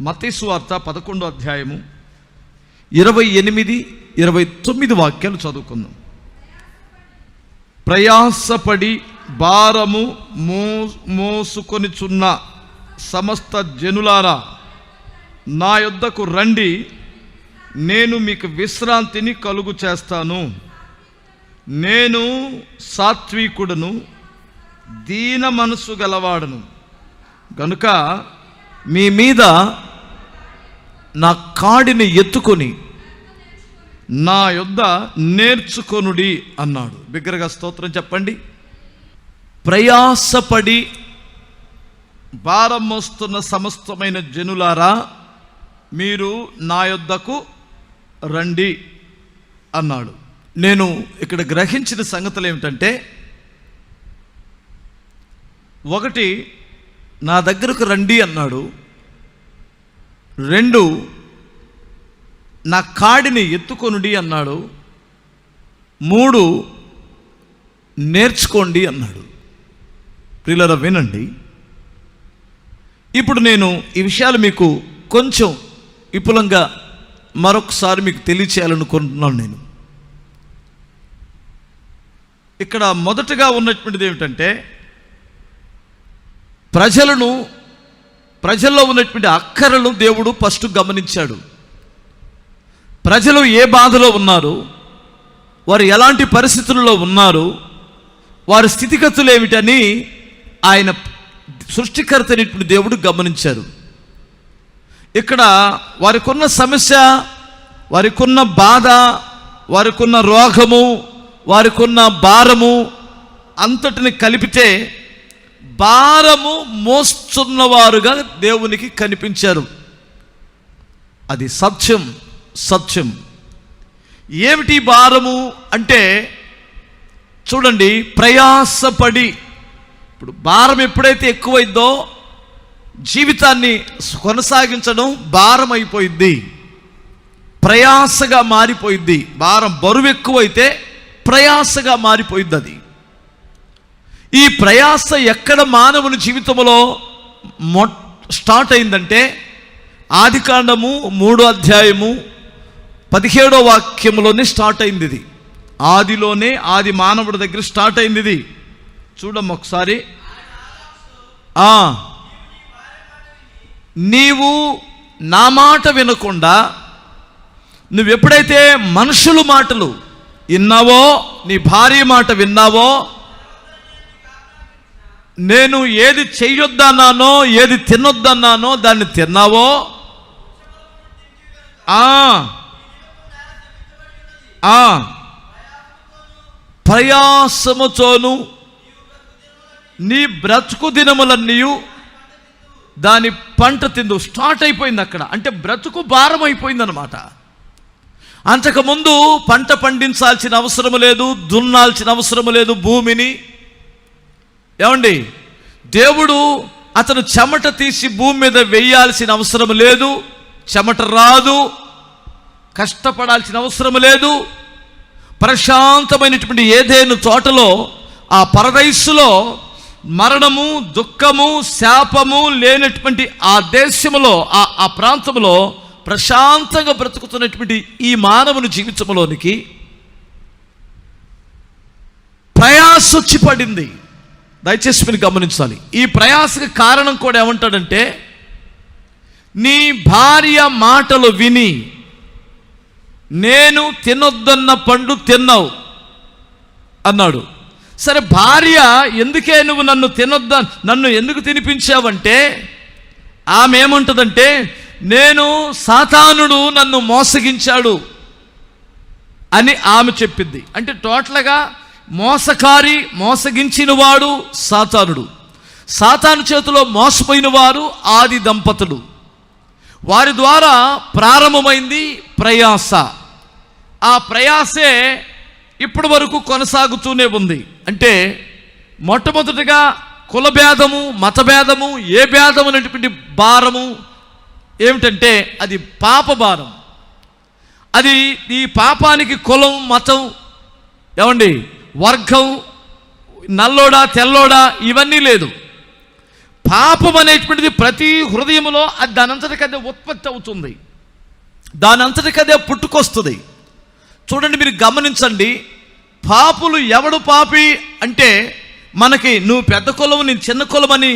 మతీసు వార్త పదకొండో అధ్యాయము ఇరవై ఎనిమిది ఇరవై తొమ్మిది వాక్యాలు చదువుకుందాం. ప్రయాసపడి భారము మో మోసుకొనిచున్న సమస్త జనులారా నా యొద్దకు రండి నేను మీకు విశ్రాంతిని కలుగు చేస్తాను. నేను సాత్వికుడను దీన మనసు గలవాడను. గనుక మీ మీద నా కాడిని ఎత్తుకొని నా యొద్ద నేర్చుకొనుడి అన్నాడు. బిగ్గరగా స్తోత్రం చెప్పండి. ప్రయాసపడి భారం మోస్తున్న సమస్తమైన జనులారా మీరు నా యొద్దకు రండి అన్నాడు. నేను ఇక్కడ గ్రహించిన సంగతులు ఏమిటంటే ఒకటి నా దగ్గరకు రండి అన్నాడు. రెండు నా కాడిని ఎత్తుకొనుడి అన్నాడు. మూడు నేర్చుకోండి అన్నాడు. ప్రియులరా వినండి. ఇప్పుడు నేను ఈ విషయాలు మీకు కొంచెం విపులంగా మరొకసారి మీకు తెలియచేయాలనుకుంటున్నాను నేను. ఇక్కడ మొదటగా ఉన్నటువంటిది ఏమిటంటే ప్రజలను ప్రజల్లో ఉన్నటువంటి అక్కరలను దేవుడు ఫస్ట్ గమనించాడు. ప్రజలు ఏ బాధలో ఉన్నారు? వారు ఎలాంటి పరిస్థితుల్లో ఉన్నారు? వారి స్థితిగతులు ఏమిటని ఆయన సృష్టికర్త అనేటువంటి దేవుడు గమనించారు. ఇక్కడ వారికున్న సమస్య వారికున్న బాధ వారికున్న రోగము వారికున్న భారము అంతటిని కలిపితే భారము మోస్తున్నవారుగా దేవునికి కనిపించారు. అది సత్యం సత్యం. ఏమిటి భారము అంటే చూడండి ప్రయాసపడి. ఇప్పుడు భారం ఎప్పుడైతే ఎక్కువైందో జీవితాన్ని కొనసాగించడం భారం అయిపోయింది ప్రయాసగా మారిపోయింది భారం బరువు ఎక్కువైతే ప్రయాసగా మారిపోయింది అది ఈ ప్రయాస ఎక్కడ మానవుని జీవితంలో మొ స్టార్ట్ అయిందంటే ఆదికాండము మూడో అధ్యాయము పదిహేడో వాక్యములోనే స్టార్ట్ అయింది ఇది. ఆదిలోనే ఆది మానవుడి దగ్గర స్టార్ట్ అయింది ఇది. చూడమ్మ ఒకసారి. నీవు నా మాట వినకుండా నువ్వు ఎప్పుడైతే మనుషులు మాటలు విన్నావో నీ భార్య మాట విన్నావో నేను ఏది చెయ్యొద్దన్నానో ఏది తినొద్దన్నానో దాన్ని తిన్నావో? ప్రయాసముతోను నీ బ్రతుకు దినములన్నీ దాని పంట తిందు. స్టార్ట్ అయిపోయింది అక్కడ. అంటే బ్రతుకు భారం అయిపోయింది అనమాట అంతకుముందు పంట పండించాల్సిన అవసరం లేదు దున్నాల్సిన అవసరం లేదు భూమిని. ఏమండి? దేవుడు అతను చెమట తీసి భూమి మీద వేయాల్సిన అవసరం లేదు. చెమట రాదు. కష్టపడాల్సిన అవసరం లేదు. ప్రశాంతమైనటువంటి ఏదేను తోటలో ఆ పరదైస్సులో మరణము దుఃఖము శాపము లేనటువంటి ఆ దేశములో ఆ ఆ ప్రాంతంలో ప్రశాంతంగా బ్రతుకుతున్నటువంటి ఈ మానవుని జీవితంలోనికి ప్రయాసొచ్చి పడింది. దయచేసి మీరు గమనించాలి. ఈ ప్రయాసకి కారణం కూడా ఏమంటాడంటే నీ భార్య మాటలు విని నేను తినొద్దన్న పండు తిన్నావు అన్నాడు. సరే భార్య ఎందుకే నువ్వు నన్ను తినొద్ద నన్ను ఎందుకు తినిపించావంటే ఆమె ఏమంటుందంటే నేను సాతానుడు నన్ను మోసగించాడు అని ఆమె చెప్పింది. అంటే టోటల్గా మోసకారి మోసగించిన వాడు సాతానుడు. సాతాను చేతిలో మోసపోయిన వారు ఆది దంపతులు. వారి ద్వారా ప్రారంభమైంది ప్రయాస. ఆ ప్రయాసే ఇప్పటి వరకు కొనసాగుతూనే ఉంది. అంటే మొట్టమొదటిగా కులభేదము మతభేదము ఏ భేదం అనేటువంటి భారము ఏమిటంటే అది పాప భారం. అది ఈ పాపానికి కులం మతం ఏమండి? వర్గం నల్లోడా తెల్లోడా ఇవన్నీ లేదు. పాపం అనేటువంటిది ప్రతి హృదయంలో అది దాని అంతటికదే ఉత్పత్తి అవుతుంది. దానంతటికదే పుట్టుకొస్తుంది. చూడండి మీరు గమనించండి పాపులు ఎవడు పాపి అంటే మనకి నువ్వు పెద్ద కులం నేను చిన్న కులం అని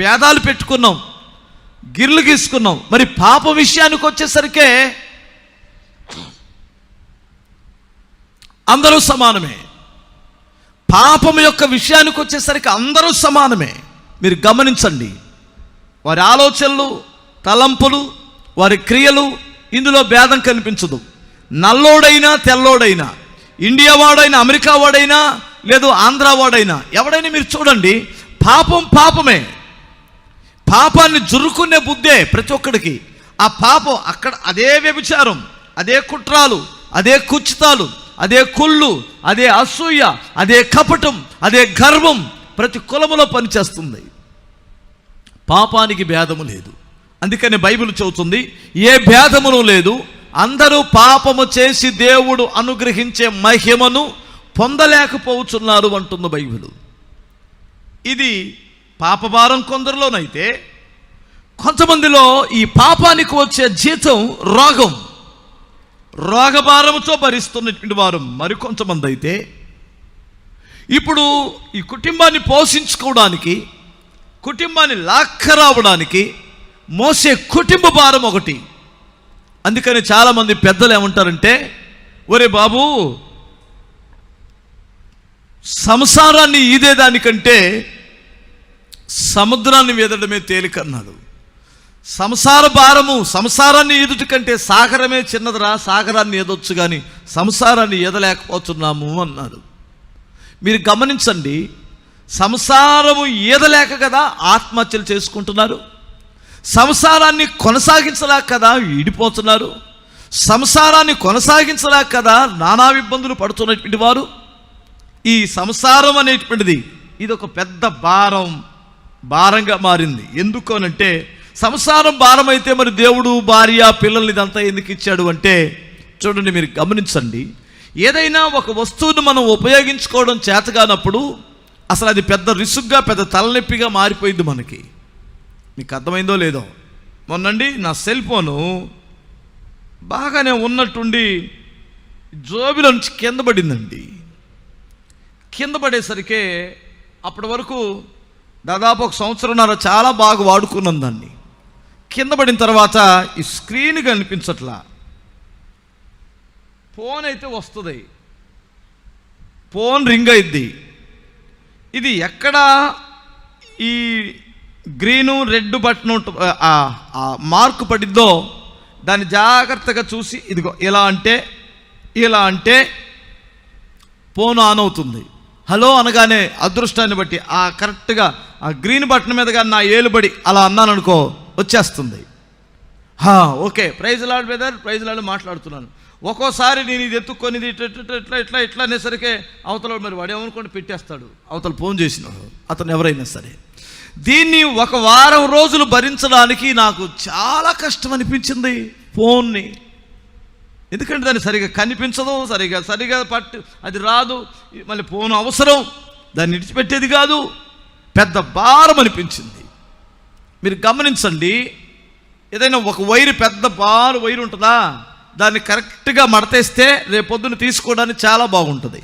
భేదాలు పెట్టుకున్నాం గిర్లు గీసుకున్నాం. మరి పాప విషయానికి వచ్చేసరికే అందరూ సమానమే. పాపం యొక్క విషయానికి వచ్చేసరికి అందరూ సమానమే. మీరు గమనించండి. వారి ఆలోచనలు తలంపులు వారి క్రియలు ఇందులో భేదం కనిపించదు. నల్లోడైనా తెల్లోడైనా ఇండియా వాడైనా అమెరికా వాడైనా లేదు ఆంధ్ర వాడైనా ఎవడైనా మీరు చూడండి పాపం పాపమే. పాపాన్ని జురుకునే బుద్ధే ప్రతి ఒక్కడికి. ఆ పాపం అక్కడ అదే వ్యభిచారం అదే కుట్రాలు అదే కుచితాలు అదే కుళ్ళు అదే అసూయ అదే కపటం అదే గర్వం ప్రతి కులములో పనిచేస్తుంది. పాపానికి భేదము లేదు. అందుకని బైబిల్ చెబుతుంది ఏ భేదమును లేదు. అందరూ పాపము చేసి దేవుడు అనుగ్రహించే మహిమను పొందలేకపోతున్నారు అంటుంది బైబిల్. ఇది పాపభారం కొందరిలోనైతే కొంతమందిలో ఈ పాపానికి వచ్చే జీతం రోగం. రోగభారంతో భరిస్తున్నటువంటి వారు మరికొంతమంది అయితే ఇప్పుడు ఈ కుటుంబాన్ని పోషించుకోవడానికి కుటుంబాన్ని లాక్కరావడానికి మోసే కుటుంబ భారం ఒకటి. అందుకని చాలామంది పెద్దలు ఏమంటారంటే ఒరే బాబు సంసారాన్ని ఈదే దానికంటే సముద్రాన్ని వీదడమే తేలికన్నాడు. సంసార భారము సంసారాన్ని ఈదుట కంటే సాగరమే చిన్నదిరా సాగరాన్ని ఏదొచ్చు కానీ సంసారాన్ని ఈదలేకపోతున్నాము అన్నారు. మీరు గమనించండి సంసారము ఈదలేక కదా ఆత్మహత్యలు చేసుకుంటున్నారు సంసారాన్ని కొనసాగించలేక కదా ఈడిపోతున్నారు సంసారాన్ని కొనసాగించలేక కదా నానా ఇబ్బందులు పడుతున్నటువంటి వారు. ఈ సంసారం అనేటువంటిది ఇది ఒక పెద్ద భారం భారంగా మారింది. ఎందుకు అనంటే సంసారం భారం అయితే మరి దేవుడు భార్య పిల్లల్ని ఇదంతా ఎందుకు ఇచ్చాడు అంటే చూడండి మీరు గమనించండి. ఏదైనా ఒక వస్తువును మనం ఉపయోగించుకోవడం చేతగానప్పుడు అసలు అది పెద్ద రిసుగ్గా పెద్ద తలనొప్పిగా మారిపోయింది మనకి. మీకు అర్థమైందో లేదో? మొన్నండి నా సెల్ ఫోను బాగానే ఉన్నట్టుండి జోబిలో నుంచి కింద పడిందండి. కింద పడేసరికి అప్పటి వరకు దాదాపు ఒక సంవత్సరంన్నర చాలా బాగా వాడుకున్నాను దాన్ని. కింద పడిన తర్వాత ఈ స్క్రీన్ కనిపించట్లా ఫోన్ అయితే వస్తుంది. ఫోన్ రింగ్ అయింది ఇది ఎక్కడ? ఈ గ్రీను రెడ్ బటన్ ఉంట- మార్కు పడిద్దో దాన్ని జాగ్రత్తగా చూసి ఇదిగో ఇలా అంటే ఇలా అంటే ఫోన్ ఆన్ అవుతుంది. హలో అనగానే అదృష్టాన్ని బట్టి ఆ కరెక్ట్గా ఆ గ్రీన్ బటన్ మీదగా నా ఏలుబడి అలా అన్నాను అనుకో వచ్చేస్తుంది. హా, okay prize lad brother prize lad మాట్లాడుతున్నాను. ఒక్కోసారి నేను ఇది ఎత్తుక్కొని ఇది ఇట్లా ఇట్లా ఇట్లా ఇట్లా అనేసరికి అవతల మరి వాడేమనుకోండి పెట్టేస్తాడు. అవతల ఫోన్ చేసినాడు. అతను ఎవరైనా సరే. దీన్ని ఒక వారం రోజులు భరించడానికి నాకు చాలా కష్టం అనిపించింది ఫోన్ని. ఎందుకంటే దాన్ని సరిగా కనిపించదు సరిగా సరిగా పట్టు అది రాదు. మళ్ళీ పోను అవసరం. దాన్ని విడిచిపెట్టేది కాదు. పెద్ద భారం అనిపించింది. మీరు గమనించండి ఏదైనా ఒక వైరు పెద్ద బారు వైరు ఉంటుందా? దాన్ని కరెక్ట్గా మడతేస్తే రేపొద్దున తీసుకోవడానికి చాలా బాగుంటుంది.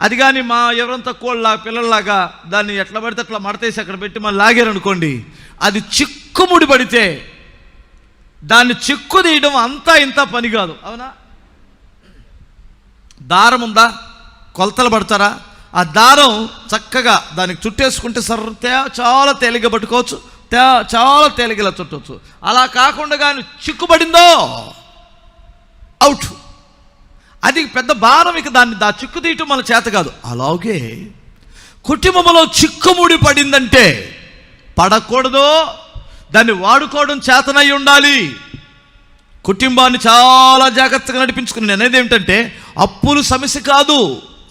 అది కానీ మా ఎవరంతా కోళ్ళ పిల్లల్లాగా దాన్ని ఎట్లా పడితే అట్లా మడతేసి అక్కడ పెట్టి మళ్ళీ లాగారనుకోండి అది చిక్కుముడి పడితే దాన్ని చిక్కు తీయడం అంతా ఇంత పని కాదు. అవునా? దారం ఉందా? కొలతలు పడతారా? ఆ దారం చక్కగా దానికి చుట్టేసుకుంటే సర్ర తే- చాలా తేలిగ్గా పట్టుకోవచ్చు. తే- చాలా తేలిగలా చుట్టవచ్చు అలా కాకుండా కానీ చిక్కుబడిందో? అవుట్. అది పెద్ద భారం ఇక దాన్ని దా చిక్కు తీయటం మన చేత కాదు. అలాగే కుటుంబంలో చిక్కుముడి పడిందంటే పడకూడదు. దాన్ని వాడుకోవడం చేతనై ఉండాలి. కుటుంబాన్ని చాలా జాగ్రత్తగా నడిపించుకుని నేను అనేది ఏమిటంటే అప్పులు సమస్య కాదు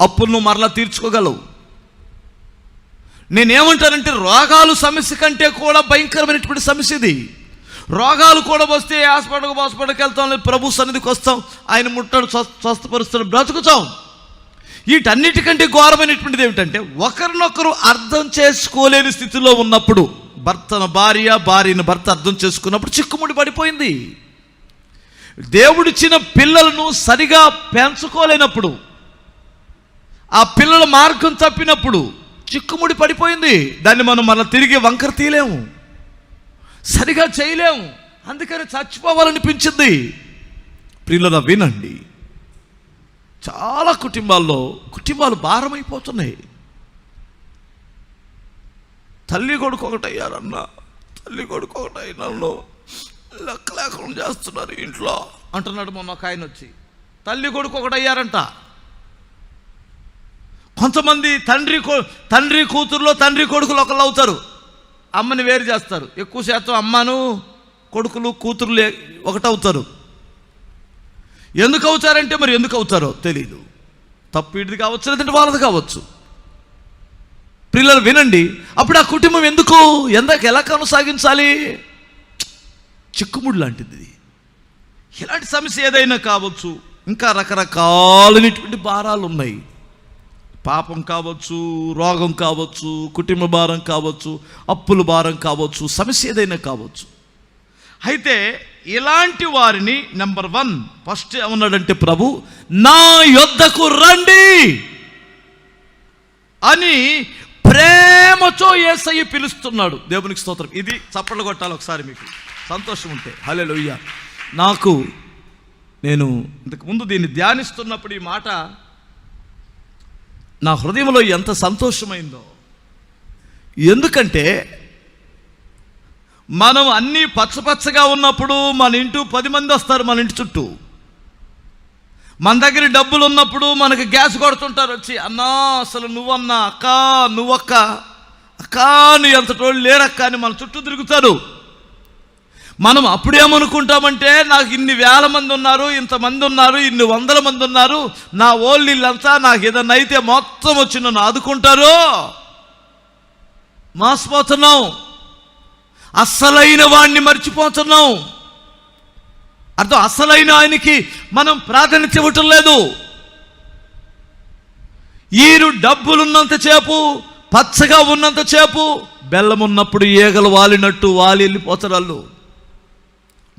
అప్పులు నువ్వు మరలా తీర్చుకోగలవు. నేనేమంటానంటే రోగాలు సమస్య కంటే కూడా భయంకరమైనటువంటి సమస్య ఇది. రోగాలు కూడా వస్తే హాస్పిటల్కి హాస్పిటల్కి వెళ్తాం లేదు ప్రభు సన్నిధికి వస్తాం ఆయన ముట్టడు స్వస్థపరుస్తాడు బ్రతుకుతాం. వీటన్నిటికంటే ఘోరమైనటువంటిది ఏమిటంటే ఒకరినొకరు అర్థం చేసుకోలేని స్థితిలో ఉన్నప్పుడు భర్తను భార్య భార్యను భర్త అర్థం చేసుకున్నప్పుడు చిక్కుముడి పడిపోయింది. దేవుడిచ్చిన పిల్లలను సరిగా పెంచుకోలేనప్పుడు ఆ పిల్లల మార్గం తప్పినప్పుడు చిక్కుముడి పడిపోయింది. దాన్ని మనం మళ్ళీ తిరిగి వంకర తీయలేము. సరిగా చేయలేము. అందుకని చచ్చిపోవాలనిపించింది. ప్రియుల వినండి. చాలా కుటుంబాల్లో కుటుంబాలు భారమైపోతున్నాయి. తల్లి కొడుకు ఒకటయ్యారన్న. తల్లి కొడుకు ఒకటైనను లెక్క లేకుండా చేస్తున్నారు ఇంట్లో. అంటున్నాడు మొన్న ఒక ఆయన వచ్చి. తల్లి కొడుకు ఒకటయ్యారంట. కొంతమంది తండ్రి తండ్రి కూతురులో తండ్రి కొడుకులు ఒకళ్ళు అవుతారు. అమ్మని వేరు చేస్తారు. ఎక్కువ శాతం అమ్మను కొడుకులు కూతురులు ఒకటవుతారు. ఎందుకు అవుతారంటే మరి ఎందుకు అవుతారో తెలీదు. తప్పు ఇడిది కావచ్చు లేదంటే వాళ్ళది కావచ్చు. పిల్లలు వినండి. అప్పుడు ఆ కుటుంబం ఎందుకు? ఎందుకు ఎలా కొనసాగించాలి? చిక్కుముడు లాంటిది ఇలాంటి సమస్య ఏదైనా కావచ్చు. ఇంకా రకరకాలైనటువంటి భారాలు ఉన్నాయి. పాపం కావచ్చు రోగం కావచ్చు కుటుంబ భారం కావచ్చు అప్పుల భారం కావచ్చు సమస్య ఏదైనా కావచ్చు. అయితే ఇలాంటి వారిని నెంబర్ వన్ ఫస్ట్ ఏమన్నాడంటే ప్రభు నా యొద్దకు రండి అని ప్రేమతో ఏసయ్య పిలుస్తున్నాడు. దేవునికి స్తోత్రం. ఇది చప్పట్లు కొట్టాలి ఒకసారి మీకు. సంతోషం ఉంటే. హలే నాకు నేను ఇంతకు ముందు దీన్ని ధ్యానిస్తున్నప్పుడు ఈ మాట నా హృదయంలో ఎంత సంతోషమైందో. ఎందుకంటే మనం అన్నీ పచ్చపచ్చగా ఉన్నప్పుడు మన ఇంటూ పది మంది వస్తారు మన ఇంటి చుట్టూ. మన దగ్గర డబ్బులు ఉన్నప్పుడు మనకి గ్యాస్ కొడుతుంటారు వచ్చి అన్నా అసలు నువ్వన్నా అక్క నువ్వక్క? అక్క నీ ఎంతటోళ్ళు లేరక్క? అని మన చుట్టూ తిరుగుతారు. మనం అప్పుడేమనుకుంటామంటే నాకు ఇన్ని వేల మంది ఉన్నారు ఇంతమంది ఉన్నారు ఇన్ని వందల మంది ఉన్నారు నా ఓళ్ళు నాకు ఏదన్నా అయితే మొత్తం వచ్చి నన్ను ఆదుకుంటారు? మాసిపోతున్నాం. అస్సలైన వాణ్ణి మర్చిపోతున్నాం. అర్థం? అసలైన ఆయనకి మనం ప్రాధాన్యత ఇవ్వటం లేదు. ఈరు డబ్బులున్నంత చేపు పచ్చగా ఉన్నంత చేపు బెల్లం ఉన్నప్పుడు ఈగలు వాలినట్టు వాలి వెళ్ళిపోతారు వాళ్ళు.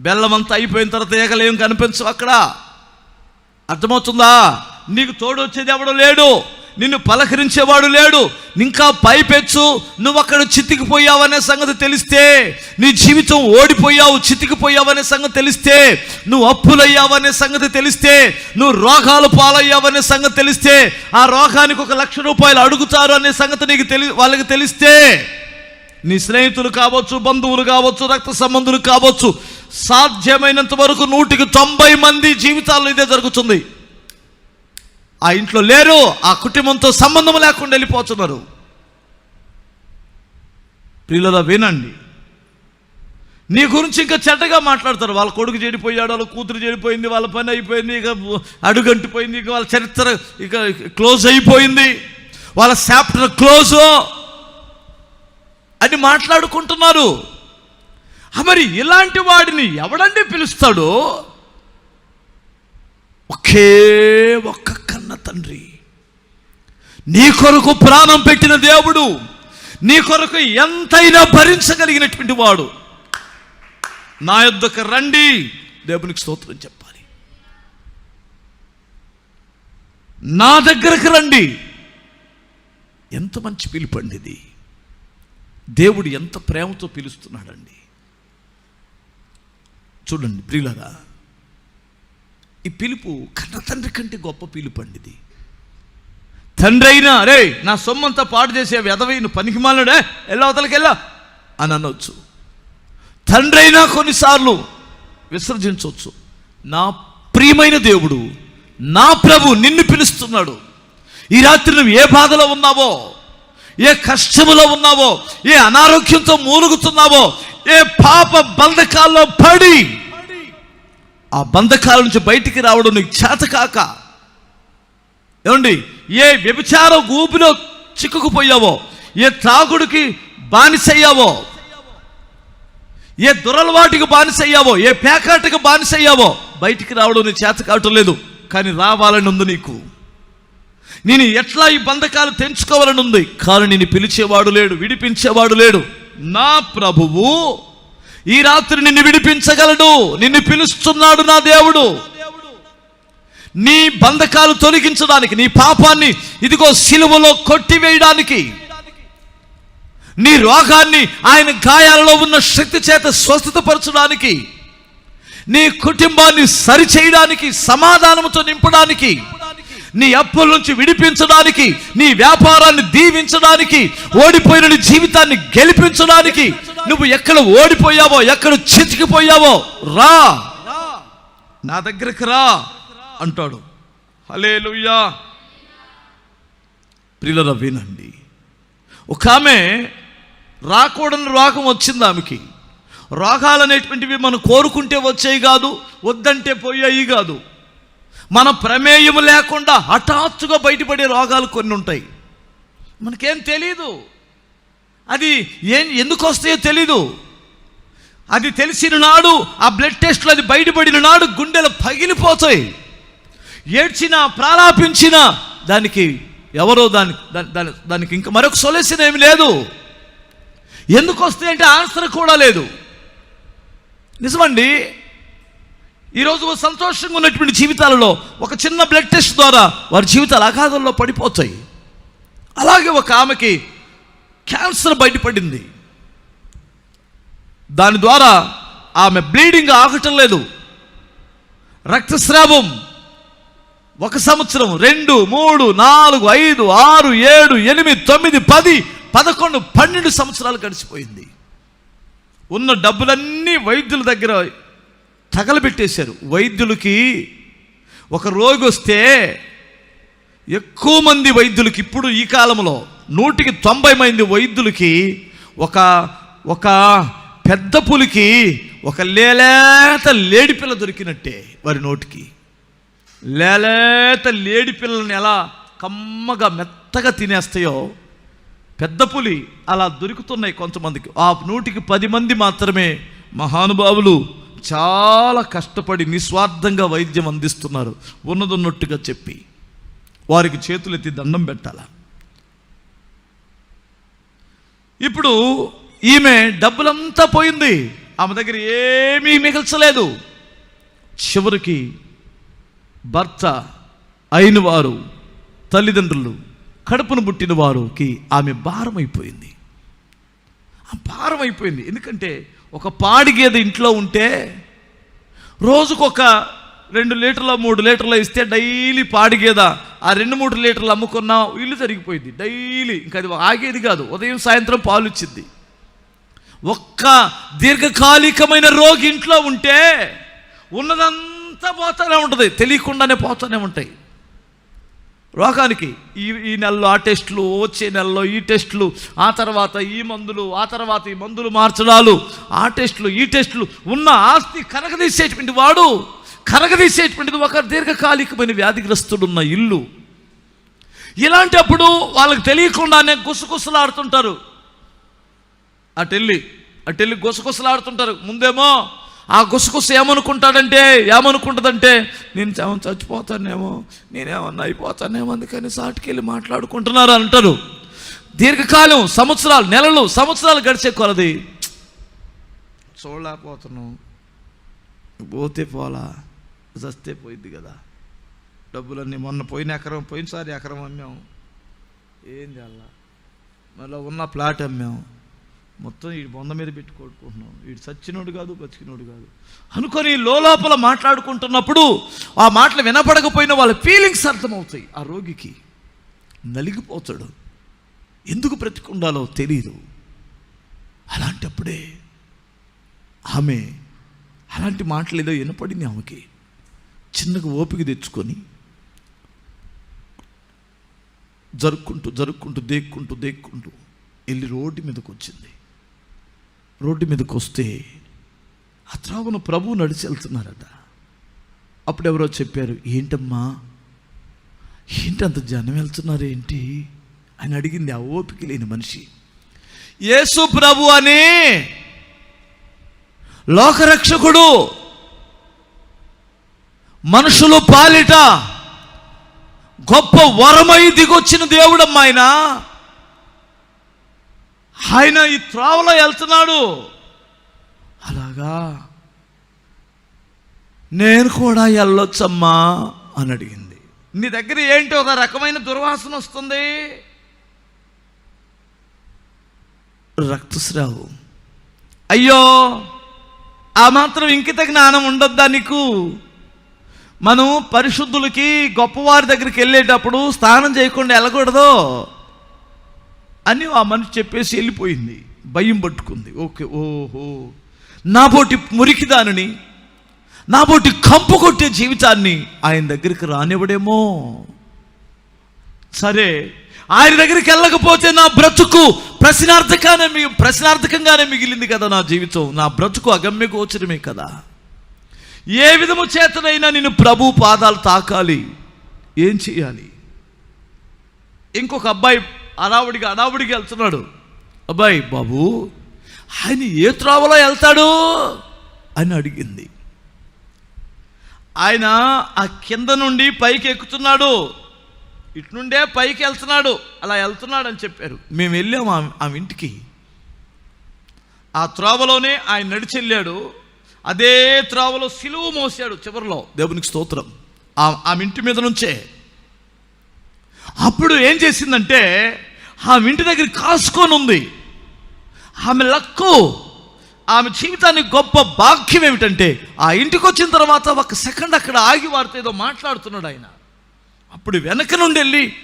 బెల్లం అంతా అయిపోయిన తర్వాత ఈగలు ఏం కనిపించవు అక్కడ? అర్థమవుతుందా? నీకు తోడు వచ్చేది ఎవడు లేడు. నిన్ను పలకరించేవాడు లేడు. ఇంకా పైపెచ్చు. నువ్వు అక్కడ చితికిపోయావనే సంగతి తెలిస్తే నీ జీవితం ఓడిపోయావు చితికిపోయావనే సంగతి తెలిస్తే నువ్వు అప్పులయ్యావనే సంగతి తెలిస్తే నువ్వు రోగాలు పాలయ్యావనే సంగతి తెలిస్తే ఆ రోగానికి ఒక లక్ష రూపాయలు అడుగుతారు అనే సంగతి నీకు తెలి వాళ్ళకి తెలిస్తే నీ స్నేహితులు కావచ్చు బంధువులు కావచ్చు రక్త సంబంధులు కావచ్చు సాధ్యమైనంత వరకు నూటికి తొంభై మంది జీవితాల్లో ఇదే జరుగుతుంది. ఆ ఇంట్లో లేరు ఆ కుటుంబంతో సంబంధం లేకుండా వెళ్ళిపోతున్నారు. పిల్లల వినండి. నీ గురించి ఇంకా చెడ్డగా మాట్లాడతారు. వాళ్ళ కొడుకు చెడిపోయాడు వాళ్ళ కూతురు చెడిపోయింది వాళ్ళ పని అయిపోయింది ఇక అడుగంటిపోయింది ఇక వాళ్ళ చరిత్ర ఇక క్లోజ్ అయిపోయింది. వాళ్ళ చాప్టర్ క్లోజ్ అని మాట్లాడుకుంటున్నారు. మరి ఇలాంటి వాడిని ఎవడండి పిలుస్తాడో ఒకే ఒక్క కన్న తండ్రి. నీ కొరకు ప్రాణం పెట్టిన దేవుడు నీ కొరకు ఎంతైనా భరించగలిగినటువంటి వాడు. నా యొద్దకు రండి దేవునికి స్తోత్రం చెప్పాలి. నా దగ్గరకు రండి. ఎంత మంచి పిలుపండి ఇది. దేవుడు ఎంత ప్రేమతో పిలుస్తున్నాడండి. చూడండి ప్రియులరా ఈ పిలుపు కన్న తండ్రి కంటే గొప్ప పిలుపు అండి ఇది. తండ్రి అయినా రే నా సొమ్మంతా పాడు చేసే వెదవై నువ్వు పనికి మాలడే అవతలకి వెళ్ళా అని అనొచ్చు. తండ్రి అయినా కొన్నిసార్లు విసర్జించవచ్చు నా ప్రియమైన దేవుడు నా ప్రభు నిన్ను పిలుస్తున్నాడు. ఈ రాత్రి నువ్వు ఏ బాధలో ఉన్నావో ఏ కష్టములో ఉన్నావో ఏ అనారోగ్యంతో మూలుగుతున్నావో ఏ పాప బంధకాల్లో పడి ఆ బంధకాల నుంచి బయటికి రావడం నీకు చేత కాక. ఏమండి? ఏ వ్యభిచార ఊపిలో చిక్కుకుపోయావో ఏ త్రాగుడికి బానిసయ్యావో ఏ దురలవాటికి బానిసయ్యావో ఏ పేకాటకి బానిసయ్యావో బయటికి రావడం నీ చేత కావటం లేదు కానీ రావాలని ఉంది నీకు. నేను ఎట్లా ఈ బంధకాలు తెంచుకోవాలని ఉంది? కానీ నేను పిలిచేవాడు లేడు విడిపించేవాడు లేడు. నా ప్రభువు ఈ రాత్రి నిన్ను విడిపించగలడు. నిన్ను పిలుస్తున్నాడు నా దేవుడు. నీ బంధకాలు తొలగించడానికి నీ పాపాన్ని ఇదిగో సిలువలో కొట్టివేయడానికి నీ రోగాన్ని ఆయన గాయాలలో ఉన్న శక్తి చేత స్వస్థతపరచడానికి నీ కుటుంబాన్ని సరిచేయడానికి సమాధానంతో నింపడానికి నీ అప్పుల నుంచి విడిపించడానికి నీ వ్యాపారాన్ని దీవించడానికి ఓడిపోయిన నీ జీవితాన్ని గెలిపించడానికి నువ్వు ఎక్కడ ఓడిపోయావో ఎక్కడ చితికిపోయావో రా. నా దగ్గరికి రా అంటాడు. హలేలుయ్యా ప్రియుల వినండి. ఒక ఆమె రాకూడని రోగం వచ్చింది ఆమెకి. రోగాలు అనేటువంటివి మనం కోరుకుంటే వచ్చేవి కాదు వద్దంటే పోయాయి కాదు. మన ప్రమేయం లేకుండా హఠాత్తుగా బయటపడే రోగాలు కొన్ని ఉంటాయి. మనకేం తెలీదు. అది ఏం ఎందుకు వస్తాయో తెలీదు. అది తెలిసిన నాడు ఆ బ్లడ్ టెస్ట్లో అది బయటపడిన నాడు గుండెలు పగిలిపోతాయి. ఏడ్చినా ప్రాలాపించినా దానికి ఎవరో దాని దాని- దాని దానికి ఇంకా మరొక సొల్యూషన్ ఏమి లేదు. ఎందుకు వస్తాయంటే ఆన్సర్ కూడా లేదు. నిజమండి? ఈరోజు సంతోషంగా ఉన్నటువంటి జీవితాలలో ఒక చిన్న బ్లడ్ టెస్ట్ ద్వారా వారి జీవితాలు అగాధంలో పడిపోతాయి. అలాగే ఒక ఆమెకి క్యాన్సర్ బయటపడింది. దాని ద్వారా ఆమె బ్లీడింగ్ ఆగటం లేదు. రక్తస్రావం ఒక సంవత్సరం రెండు మూడు నాలుగు ఐదు ఆరు ఏడు ఎనిమిది తొమ్మిది పది పదకొండు పన్నెండు సంవత్సరాలు గడిచిపోయింది. ఉన్న డబ్బులన్నీ వైద్యుల దగ్గర తగలబెట్టేశారు. వైద్యులకి ఒక రోగి వస్తే ఎక్కువ మంది వైద్యులకి ఇప్పుడు ఈ కాలంలో నూటికి తొంభై మంది వైద్యులకి ఒక ఒక పెద్ద పులికి ఒక లేలేత లేడిపిల్ల దొరికినట్టే వారి నోటికి. లేలేత లేడిపిల్లని ఎలా కమ్మగా మెత్తగా తినేస్తాయో పెద్ద పులి అలా దొరుకుతున్నాయి కొంతమందికి. ఆ నూటికి పది మంది మాత్రమే మహానుభావులు చాలా కష్టపడి నిస్వార్థంగా వైద్యం అందిస్తున్నారు. ఉన్నదొన్నట్టుగా చెప్పి వారికి చేతులెత్తి దండం పెట్టాల. ఇప్పుడు ఈమె డబ్బులంతా పోయింది. ఆమె దగ్గర ఏమీ మిగల్చలేదు. చివరికి భర్త అయిన వారు తల్లిదండ్రులు కడుపును పుట్టిన వారికి ఆమె భారం అయిపోయింది ఆ భారం అయిపోయింది ఎందుకంటే ఒక పాడి గేదె ఇంట్లో ఉంటే రోజుకొక రెండు లీటర్ల మూడు లీటర్లు ఇస్తే డైలీ పాడి గేద. ఆ రెండు మూడు లీటర్లు అమ్ముకున్నా ఇల్లు జరిగిపోయింది డైలీ. ఇంకా అది ఆగేది కాదు. ఉదయం సాయంత్రం పాలు ఇచ్చింది ఒక్క దీర్ఘకాలికమైన రోగి ఇంట్లో ఉంటే ఉన్నదంతా పోతూనే ఉంటుంది. తెలియకుండానే పోతూనే ఉంటాయి. రోగానికి ఈ ఈ నెలలో ఆ టెస్టులు వచ్చే నెలలో ఈ టెస్టులు ఆ తర్వాత ఈ మందులు ఆ తర్వాత ఈ మందులు మార్చడాలు ఆ టెస్టులు ఈ టెస్టులు ఉన్న ఆస్తి కరగదీసేటువంటి వాడు కరగదీసేటువంటిది ఒక దీర్ఘకాలికమైన వ్యాధిగ్రస్తుడున్న ఇల్లు. ఇలాంటప్పుడు వాళ్ళకి తెలియకుండానే గుసగుసలాడుతుంటారు. అటెళ్ళి అటెళ్ళి గుసగుసలాడుతుంటారు. ముందేమో ఆ గుసగుస ఏమనుకుంటాడంటే ఏమనుకుంటుందంటే నేను ఏమో చచ్చిపోతానేమో నేనేమన్నా అయిపోతానేమో అందుకని సాటికెళ్ళి మాట్లాడుకుంటున్నారు అంటారు దీర్ఘకాలం సంవత్సరాలు నెలలు సంవత్సరాలు గడిచే కొలది. చూడలేకపోతున్నాం. పోతే పోలా చస్తే పోయిద్ది కదా. డబ్బులన్నీ మొన్న పోయిన ఎకరం పోయినసారి ఎకరం అమ్మాం. ఏం చేయాల? మళ్ళీ ఉన్న ప్లాట్ అమ్మాము మొత్తం ఈ బొంద మీద పెట్టి కొట్టుకుంటున్నాం. వీడు చచ్చినోడు కాదు బతికినోడు కాదు. అనుకొని లోపల మాట్లాడుకుంటున్నప్పుడు ఆ మాటలు వినపడకపోయిన వాళ్ళ ఫీలింగ్స్ అర్థమవుతాయి. ఆ రోగికి నలిగిపోతాడు. ఎందుకు బ్రతికుండాలో తెలియదు అలాంటప్పుడే ఆమె అలాంటి మాటలు ఏదో వినపడింది ఆమెకి. చిన్నగా ఓపిక తెచ్చుకొని జరుక్కుంటూ జరుక్కుంటూ దేక్కుంటూ దేక్కుంటూ వెళ్ళి రోడ్డు మీదకి వచ్చింది. రోడ్డు మీదకి వస్తే ఆ త్రావున ప్రభు నడిచి వెళ్తున్నారట. అప్పుడు ఎవరో చెప్పారు ఏంటమ్మా? ఏంటి అంత జనం వెళ్తున్నారు ఏంటి? అని అడిగింది ఆ ఓపిక లేని మనిషి. యేసు ప్రభు అని లోకరక్షకుడు మనుషులు పాలిట గొప్ప వరమై దిగొచ్చిన దేవుడమ్మా ఆయన ఈ త్రోవలో వెళ్తున్నాడు. అలాగా? నేను కూడా వెళ్ళొచ్చమ్మా అని అడిగింది. నీ దగ్గర ఏంటి ఒక రకమైన దుర్వాసన వస్తుంది? రక్తస్రావం. అయ్యో ఆ మాత్రం ఇంకిత జ్ఞానం ఉండొద్దా నీకు? మనం పరిశుద్ధులకి గొప్పవారి దగ్గరికి వెళ్ళేటప్పుడు స్నానం చేయకుండా వెళ్ళకూడదు. అని ఆ మనిషి చెప్పేసి వెళ్ళిపోయింది. భయం పట్టుకుంది. ఓకే ఓహో. నాబోటి మురికి దానిని నాబోటి కంపు కొట్టే జీవితాన్ని ఆయన దగ్గరికి రానివ్వడేమో. సరే ఆయన దగ్గరికి వెళ్ళకపోతే నా బ్రతుకు ప్రశ్నార్థకానే మీ ప్రశ్నార్థకంగానే మిగిలింది కదా నా జీవితం. నా బ్రతుకు అగమ్య గోచరమే కదా. ఏ విధము చేతనైనా నేను ప్రభు పాదాలు తాకాలి. ఏం చేయాలి? ఇంకొక అబ్బాయి అడావుడిగా అడావుడికి వెళ్తున్నాడు. అబ్బాయి బాబు ఆయన ఏ త్రోవలో వెళ్తాడు? అని అడిగింది. ఆయన ఆ కింద నుండి పైకి ఎక్కుతున్నాడు. ఇటు నుండే పైకి వెళ్తున్నాడు. అలా వెళ్తున్నాడు అని చెప్పారు. మేము వెళ్ళాము ఆమె ఆమె ఇంటికి. ఆ త్రోవలోనే ఆయన నడిచి వెళ్ళాడు. అదే త్రోవలో సిలువు మోసాడు చివరిలో. దేవునికి స్తోత్రం. ఆ- ఆమె ఇంటి మీద నుంచే. అప్పుడు ఏం చేసిందంటే ఆమె ఇంటి దగ్గర కాసుకొని ఉంది. ఆమె లక్కు ఆమె జీవితానికి గొప్ప భాగ్యం ఏమిటంటే ఆ ఇంటికి వచ్చిన తర్వాత ఒక సెకండ్ అక్కడ ఆగి వారితో ఏదో మాట్లాడుతున్నాడు ఆయన. అప్పుడు వెనక నుండి వెళ్ళి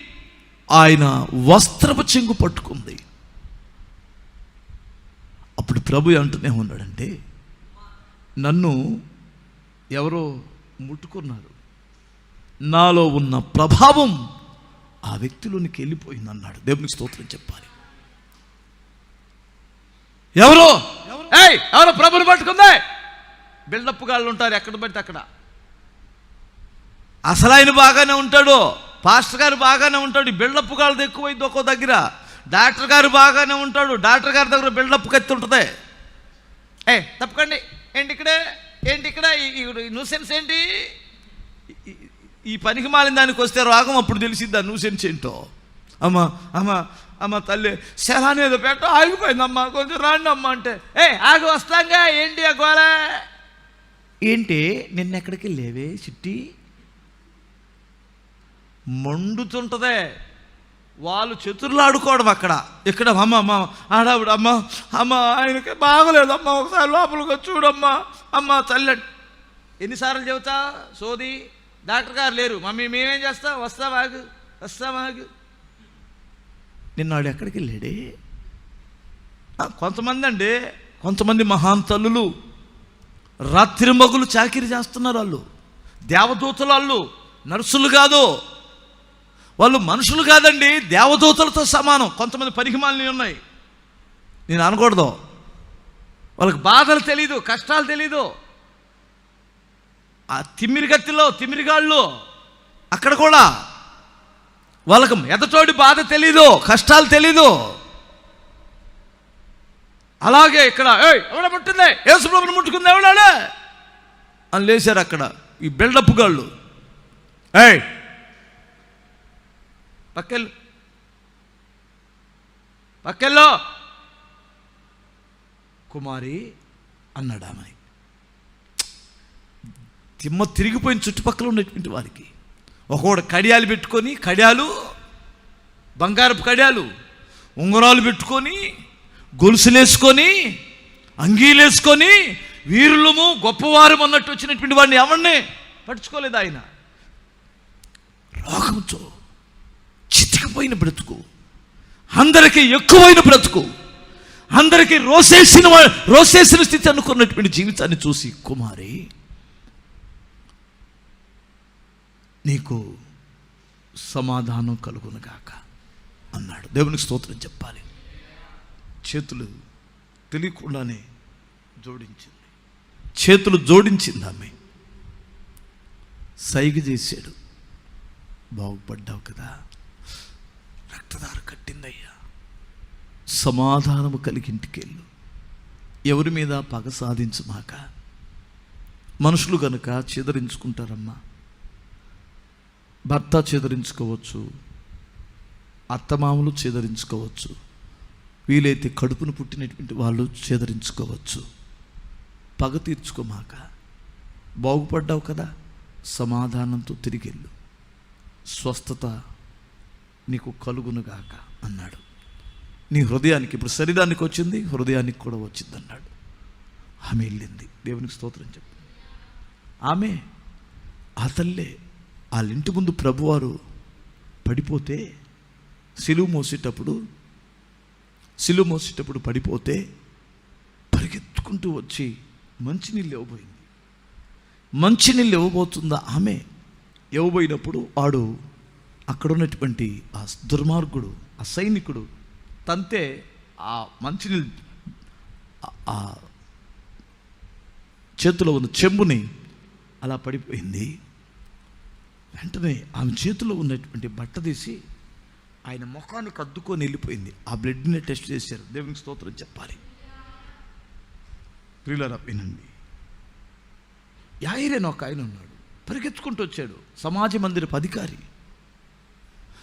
ఆయన వస్త్రపు చెంగు పట్టుకుంది. అప్పుడు ప్రభు అంటూనే ఉన్నాడంటే నన్ను ఎవరో ముట్టుకున్నారు. నాలో ఉన్న ప్రభావం ఆ వ్యక్తిలోనికి వెళ్ళిపోయింది అన్నాడు దేవునికి స్తోత్రం చెప్పాలి. ఎవరు? ఏయ్ ఎవరో ప్రభుని పట్టుకుందే? బిల్డప్ గాళ్ళు ఉంటారు ఎక్కడ పడితే అక్కడ. అసలు ఆయన బాగానే ఉంటాడు. పాస్టర్ గారు బాగానే ఉంటాడు. ఈ బిల్డప్ గాళ్ళది ఎక్కువైంది ఒక్కో దగ్గర. డాక్టర్ గారు బాగానే ఉంటాడు. డాక్టర్ గారి దగ్గర బిల్డప్ కత్తి ఉంటుంది. ఏ తప్పకండి. ఏంటి ఇక్కడే? ఏంటి ఇక్కడ? న్యూసెన్స్ ఏంటి? ఈ- పనికి మాలిన దానికి వస్తే రోగం అప్పుడు తెలిసింది ఆ న్యూసెన్స్ ఏంటో. అమ్మ అమ్మ అమ్మ తల్లి శరాన్ని ఏదో పెట్ట ఆగిపోయిందమ్మా కొంచెం రాండి అమ్మ అంటే. ఏ ఆగి వస్తాంగా ఏంటి గోళ ఏంటి నిన్న ఎక్కడికి లేవే చిట్టి? మండుతుంటదే. వాళ్ళు చతుర్లు ఆడుకోవడం అక్కడ. ఇక్కడ అమ్మ అమ్మ ఆడావిడ అమ్మ అమ్మ ఆయనకి బాగలేదు అమ్మ ఒకసారి లోపలికి వచ్చి చూడమ్మా. అమ్మ తల్లి ఎన్నిసార్లు చెబుతా? సోది డాక్టర్ గారు లేరు. మమ్మీ మేమేం చేస్తాం? వస్తాం ఆగు? వస్తాం ఆగు? నిన్నాడు ఎక్కడికి వెళ్ళాడే? కొంతమంది అండి కొంతమంది మహాన్ తల్లులు రాత్రి మగులు చాకిరి చేస్తున్నారు వాళ్ళు. దేవదూతలు వాళ్ళు నర్సులు కాదు. వాళ్ళు మనుషులు కాదండి దేవదూతలతో సమానం. కొంతమంది పరిహిమాలని ఉన్నాయి. నేను అనకూడదు. వాళ్ళకి బాధలు తెలీదు కష్టాలు తెలీదు. ఆ తిమ్మిరిగత్తిలో తిమ్మిరిగాళ్ళు అక్కడ కూడా వాళ్ళకు ఎదటోడి బాధ తెలీదు కష్టాలు తెలీదు. అలాగే ఇక్కడ ఏయ్ ఎవడ ముట్టింది? యేసుప్రభుని ముట్టుకుంది ఎవడాడే? అని లేచారు అక్కడ ఈ బిల్డప్ గాళ్ళు. ఏయ్ పక్కెళ్ళు. పక్కెళ్ళో. కుమారి అన్నాడు ఆమె. తిమ్మ తిరిగిపోయిన చుట్టుపక్కల ఉన్నటువంటి వారికి. ఒకడు కడియాలు పెట్టుకొని కడియాలు బంగారపు కడియాలు ఉంగరాలు పెట్టుకొని గొలుసులేసుకొని అంగీలేసుకొని వీరులము గొప్పవారు అన్నట్టు వచ్చినటువంటి వాడిని ఎవరిని పట్టుకోలేదు ఆయన. రోగంతో చితికిపోయిన బ్రతుకు. అందరికీ ఎక్కువైన బ్రతుకు. అందరికీ రోసేసిన రోసేసిన స్థితి అనుకున్నటువంటి జీవితాన్ని చూసి కుమారి నీకు సమాధానం కలుగునుగాక అన్నాడు. దేవునికి స్తోత్రం చెప్పాలి. చేతులు తెలియకుండానే జోడించింది. చేతులు జోడించింది ఆమె. సైగ చేశాడు. బాగుపడ్డావు కదా. రక్తదార కట్టిందయ్యా. సమాధానము కలిగి ఇంటికెళ్ళు ఎవరి మీద పగ సాధించమాక మనుషులు కనుక చెదరించుకుంటారమ్మా. భర్త చెదరించుకోవచ్చు అత్తమామలు చెదరించుకోవచ్చు వీలైతే కడుపును పుట్టినటువంటి వాళ్ళు చేదరించుకోవచ్చు. పగ తీర్చుకోమాక బాగుపడ్డావు కదా సమాధానంతో తిరిగెళ్ళు. స్వస్థత నీకు కలుగునుగాక అన్నాడు. నీ హృదయానికి ఇప్పుడు శరీరానికి వచ్చింది హృదయానికి కూడా వచ్చింది అన్నాడు. ఆమె వెళ్ళింది. దేవునికి స్తోత్రం చెప్పు. ఆమె ఆ తల్లే వాళ్ళ ఇంటి ముందు ప్రభువారు పడిపోతే సిలువు మోసేటప్పుడు సిలువు మోసేటప్పుడు పడిపోతే పరిగెత్తుకుంటూ వచ్చి మంచినీళ్ళు ఇవ్వబోయింది. మంచినీళ్ళు ఇవ్వబోతుందా ఆమె? ఇవ్వబోయినప్పుడు వాడు అక్కడ ఉన్నటువంటి ఆ దుర్మార్గుడు ఆ సైనికుడు తంతే ఆ మంచినీళ్ళు ఆ- ఆ చేతిలో ఉన్న చెంబుని అలా పడిపోయింది. వెంటనే ఆమె చేతిలో ఉన్నటువంటి బట్ట తీసి ఆయన ముఖానికి అద్దుకొని వెళ్ళిపోయింది. ఆ బ్లడ్ని టెస్ట్ చేశారు. దేవునికి స్తోత్రం చెప్పాలి. ప్రియులరా వినండి. యాయిరేని ఒక ఆయన ఉన్నాడు. పరిగెత్తుకుంటూ వచ్చాడు. సమాజ మందిరపు అధికారి.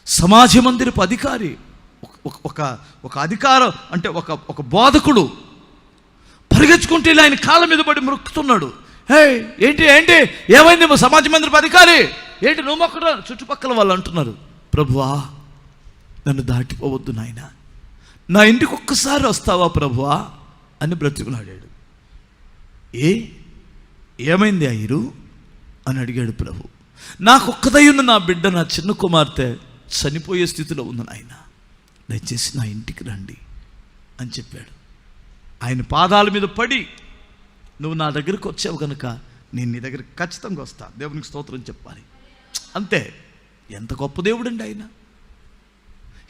సమాజ మందిరపు అధికారి. ఒక- ఒక- ఒక అధికారం అంటే ఒక ఒక బోధకుడు. పరిగెచ్చుకుంటే ఇలా ఆయన కాళ్ళ మీద పడి మొక్కుతున్నాడు. హే ఏంటి ఏంటి? ఏమైంది సమాజ మందిరపు అధికారి? ఏంటి నువ్వు మొక్కడం చుట్టుపక్కల వాళ్ళు అంటున్నారు. ప్రభువా నన్ను దాటిపోవద్దు నాయన. నా ఇంటికి ఒక్కసారి వస్తావా ప్రభువా? అని బ్రతికులాడాడు. ఏ? ఏమైంది అయ్యరు? అని అడిగాడు ప్రభు. నాకొక్కదయ్యున్న నా బిడ్డ నా చిన్న కుమార్తె చనిపోయే స్థితిలో ఉంది నాయన. దయచేసి నా ఇంటికి రండి అని చెప్పాడు. ఆయన పాదాల మీద పడి నువ్వు నా దగ్గరకు వచ్చావు కనుక నేను నీ దగ్గరికి ఖచ్చితంగా వస్తా. దేవునికి స్తోత్రం చెప్పాలి. అంతే. ఎంత గొప్ప దేవుడండి ఆయన.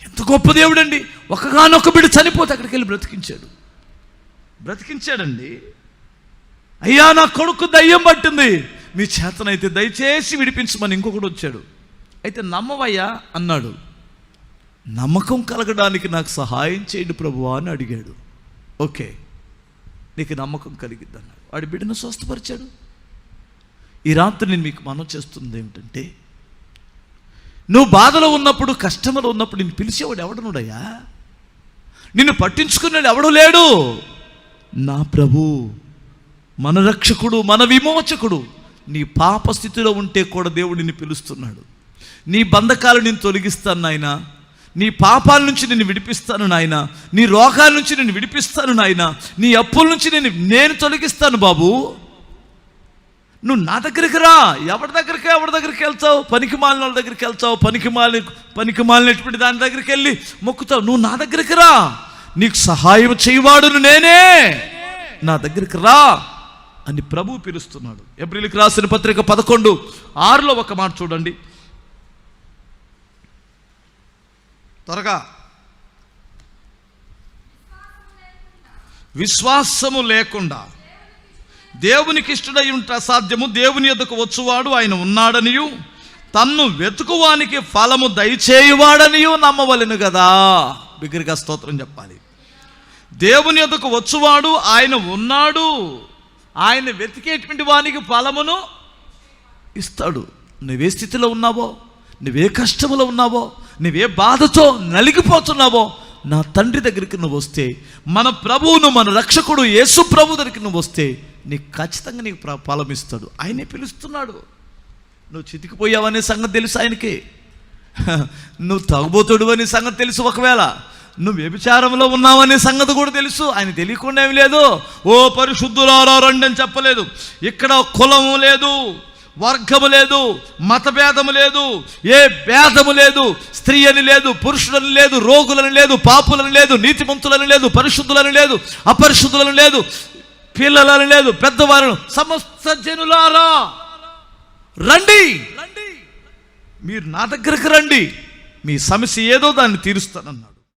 ఎంత గొప్ప దేవుడండి. ఒకగానొక్క బిడ్డ చనిపోతే అక్కడికి వెళ్ళి బ్రతికించాడు. బ్రతికించాడండి. అయ్యా నా కొడుకు దయ్యం పట్టింది. మీ చేతనైతే దయచేసి విడిపించమని ఇంకొకడు వచ్చాడు. అయితే నమ్మవయ్యా అన్నాడు. నమ్మకం కలగడానికి నాకు సహాయం చేయండి ప్రభువా అని అడిగాడు. ఓకే నీకు నమ్మకం కలిగిద్ది అన్నాడు వాడి బిడ్డను స్వస్థపరిచాడు. ఈ రాత్రి నేను మీకు మనం చేస్తుంది ఏమిటంటే నువ్వు బాధలో ఉన్నప్పుడు కష్టంలో ఉన్నప్పుడు నిన్ను పిలిచేవాడు ఎవడనుడయ్యా నిన్ను పట్టించుకున్నాడు ఎవడు లేడు? నా ప్రభు మన రక్షకుడు మన విమోచకుడు. నీ పాప స్థితిలో ఉంటే కూడా దేవుడు నిన్ను పిలుస్తున్నాడు. నీ బంధకాలు నేను తొలగిస్తాను నాయన. నీ పాపాల నుంచి నేను విడిపిస్తాను నాయన. నీ రోగాల నుంచి నేను విడిపిస్తాను నాయన. నీ అప్పుల నుంచి నేను నేను తొలగిస్తాను బాబు. నువ్వు నా దగ్గరికి రా. ఎవరి దగ్గరికి ఎవరి దగ్గరికి వెళ్తావు? పనికి మాలిన వాళ్ళ దగ్గరికి వెళ్తావు? పనికి మాలి పనికి మాలినటువంటి దాని దగ్గరికి వెళ్ళి మొక్కుతావు. నువ్వు నా దగ్గరికి రా. నీకు సహాయం చేయవాడును నేనే. నా దగ్గరికి రా అని ప్రభు పిలుస్తున్నాడు. ఏప్రిల్కి రాసిన పత్రిక పదకొండు ఆరులో ఒక మాట చూడండి. త్వరగా. విశ్వాసము లేకుండా దేవునికి ఇష్టడై ఉంట అసాధ్యము దేవుని ఎదుకు వచ్చువాడు ఆయన ఉన్నాడనియు. తన్ను వెతుకువానికి ఫలము దయచేయువాడనియు నమ్మవలెను కదా బిగ్గరగా స్తోత్రం చెప్పాలి. దేవుని ఎదుకు వచ్చువాడు ఆయన ఉన్నాడు. ఆయన వెతికేటువంటి వానికి ఫలమును ఇస్తాడు. నువ్వే స్థితిలో ఉన్నావో నువ్వే కష్టంలో ఉన్నావో నువ్వే బాధతో నలిగిపోతున్నావో నా తండ్రి దగ్గరికి నువ్వు వస్తే మన ప్రభువును మన రక్షకుడు యేసు ప్రభు దగ్గరికి నువ్వు వస్తే నీకు ఖచ్చితంగా నీకు ప్ర- ఫలం ఇస్తాడు. ఆయనే పిలుస్తున్నాడు. నువ్వు చితికిపోయావనే సంగతి తెలుసు ఆయనకి? నువ్వు తగ్గుబోతుడు అనే సంగతి తెలుసు ఒకవేళ? నువ్వు వ్యభిచారంలో ఉన్నావనే సంగతి కూడా తెలుసు. ఆయన తెలియకుండా ఏమి లేదు. ఓ పరిశుద్ధులారా రండి అని చెప్పలేదు. ఇక్కడ కులము లేదు వర్గము లేదు మతభేదము లేదు ఏ భేదము లేదు స్త్రీ అని లేదు పురుషులని లేదు రోగులని లేదు పాపులని లేదు నీతిమంతులని లేదు పరిశుద్ధులని లేదు అపరిశుద్ధులని లేదు. పిల్లలని లేదు పెద్దవారు సమస్త జనులారా. రండి. మీరు నా దగ్గరకు రండి. మీ సమస్య ఏదో దాన్ని తీరుస్తానన్నాడు.